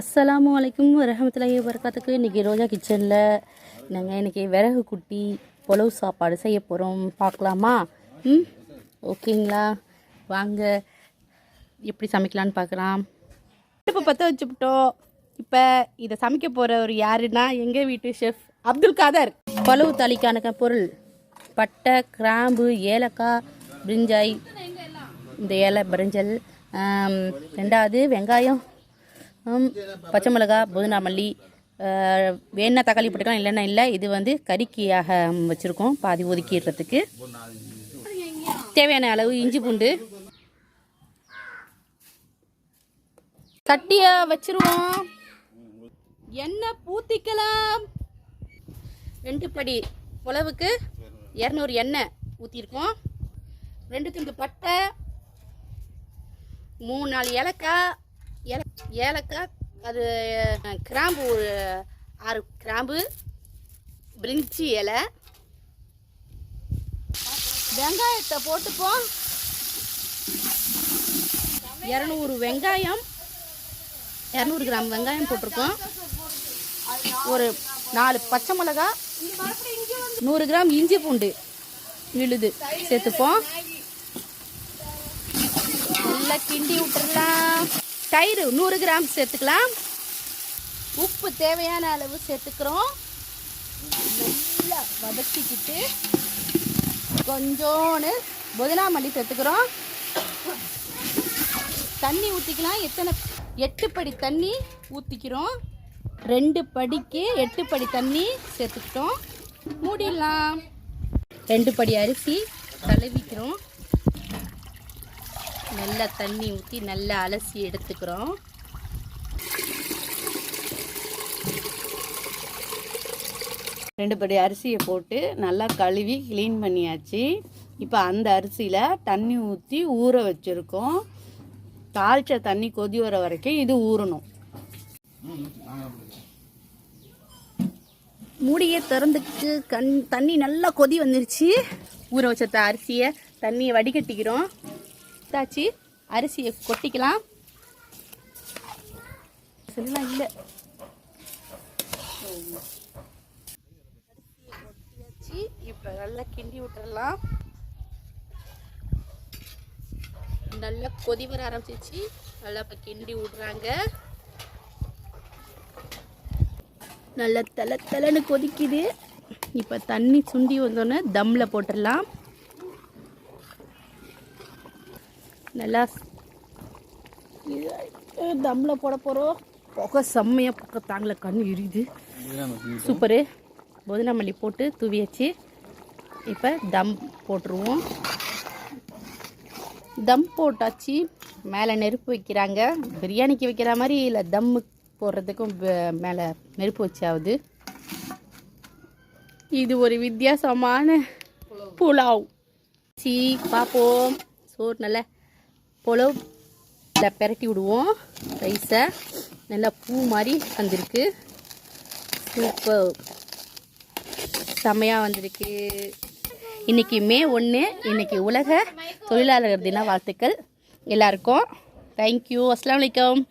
அஸ்ஸலாமு அலைக்கும் வரஹமத்துல்லாஹி வரகாத்துக்கு இன்றைக்கி ரோஜா கிச்சனில் நாங்கள் இன்றைக்கி விறகு குட்டி புலவு சாப்பாடு செய்ய போகிறோம் பார்க்கலாமா? ம்? ஓகேங்களா? வாங்க. எப்படி சமைக்கலான்னு பார்க்கலாம். இப்போ பற்ற வச்சுவிட்டோம் இப்போ இதை சமைக்க போகிறவர் யாருன்னா எங்கள் வீட்டு ஷெஃப் அப்துல் காதர். பலவு தாளிக்கான பொருள். பட்டை கிராம்பு ஏலக்காய் பிரிஞ்சாய். இந்த ஏலை பிரிஞ்சல். ரெண்டாவது வெங்காயம். பச்சை மிளகா புதினா மல்லி வேணா தக்காளி போட்டுக்கலாம் இல்லைன்னா இல்லை. இது வந்து கறிக்கியாக வச்சுருக்கோம் பாதி ஒதுக்கிடுறதுக்கு. தேவையான அளவு இஞ்சி பூண்டு. கட்டியா வச்சிருவோம். எண்ணெய் பூத்திக்கலாம். ரெண்டு படி உழவுக்கு இரநூறு எண்ணெய் ஊற்றிருக்கோம் ரெண்டு துண்டு பட்டை மூணு நாலு ஏலக்காய் ஏலக்காய் அது கிராம்பு ஒரு ஆறு கிராம்பு பிரிஞ்சி இலை வெங்காயத்தை போட்டுப்போம். இரநூறு வெங்காயம் இரநூறு கிராம் வெங்காயம் போட்டிருக்கோம். ஒரு நாலு பச்சை மிளகா நூறு கிராம் இஞ்சி பூண்டு விழுது சேர்த்துப்போம். நல்லா கிண்டி விட்டுறலாம். தயிர் நூறு கிராம் சேர்த்துக்கலாம். உப்பு தேவையான அளவு சேர்த்துக்கிறோம். நல்லா வதக்கிக்கிட்டு கொஞ்சோன்னு புதினா மல்லி சேர்த்துக்கிறோம். தண்ணி ஊற்றிக்கலாம் எத்தனை எட்டு படி தண்ணி ஊற்றிக்கிறோம் ரெண்டு படிக்கு எட்டு படி தண்ணி சேர்த்துக்கிட்டோம். மூடிடலாம். ரெண்டு படி அரிசி கழுவிக்கிறோம் நல்லா தண்ணி ஊற்றி நல்லா அலசி எடுத்துக்கிறோம். ரெண்டு படி அரிசியை போட்டு நல்லா கழுவி க்ளீன் பண்ணியாச்சு. இப்போ அந்த அரிசியில் தண்ணி ஊற்றி ஊற வச்சுருக்கோம். தாளித்த தண்ணி கொதி வர வரைக்கும் இது ஊறணும். மூடியை திறந்துட்டு கண் தண்ணி நல்லா கொதி வந்துருச்சு. ஊற வச்ச அரிசியை தண்ணியை வடிகட்டிக்கிறோம். தாச்சு அரிசியை கொட்டிக்கலாம். சொல்லலாம் இல்லை. இப்போ நல்லா கிண்டி விட்டுறலாம். நல்லா கொதி வர ஆரம்பிச்சிச்சு நல்லா இப்போ கிண்டி விடுறாங்க. நல்லா தலை தலைன்னு கொதிக்குது. இப்போ தண்ணி சுண்டி வந்தோடனே தம்மில் போட்டுடலாம். நல்லா தம்மில் போட போகிறோம் புகை செம்மையாக புகை தாங்கல கண் எரியுது சூப்பரு. புதினா மல்லி போட்டு தூவியாச்சு. இப்போ தம் போட்டுருவோம். தம் போட்டாச்சு. மேலே நெருப்பு வைக்கிறாங்க. பிரியாணிக்கு வைக்கிற மாதிரி இல்லை தம்மு போடுறதுக்கும் மேலே நெருப்பு வச்சாவது. இது ஒரு வித்தியாசமான புலாவ். சி பார்ப்போம் சோறு நல்லா புலவ் இதை பெரட்டி விடுவோம். ரைஸை நல்லா பூ மாதிரி வந்திருக்கு. சூப்பர். செம்மையாக வந்திருக்கு. இன்னைக்கு மே ஒன்று இன்னைக்கு உலக தொழிலாளர் தின வாழ்த்துக்கள். எல்லாருக்கும். தேங்க்யூ அஸ்லாம் வலைக்கம்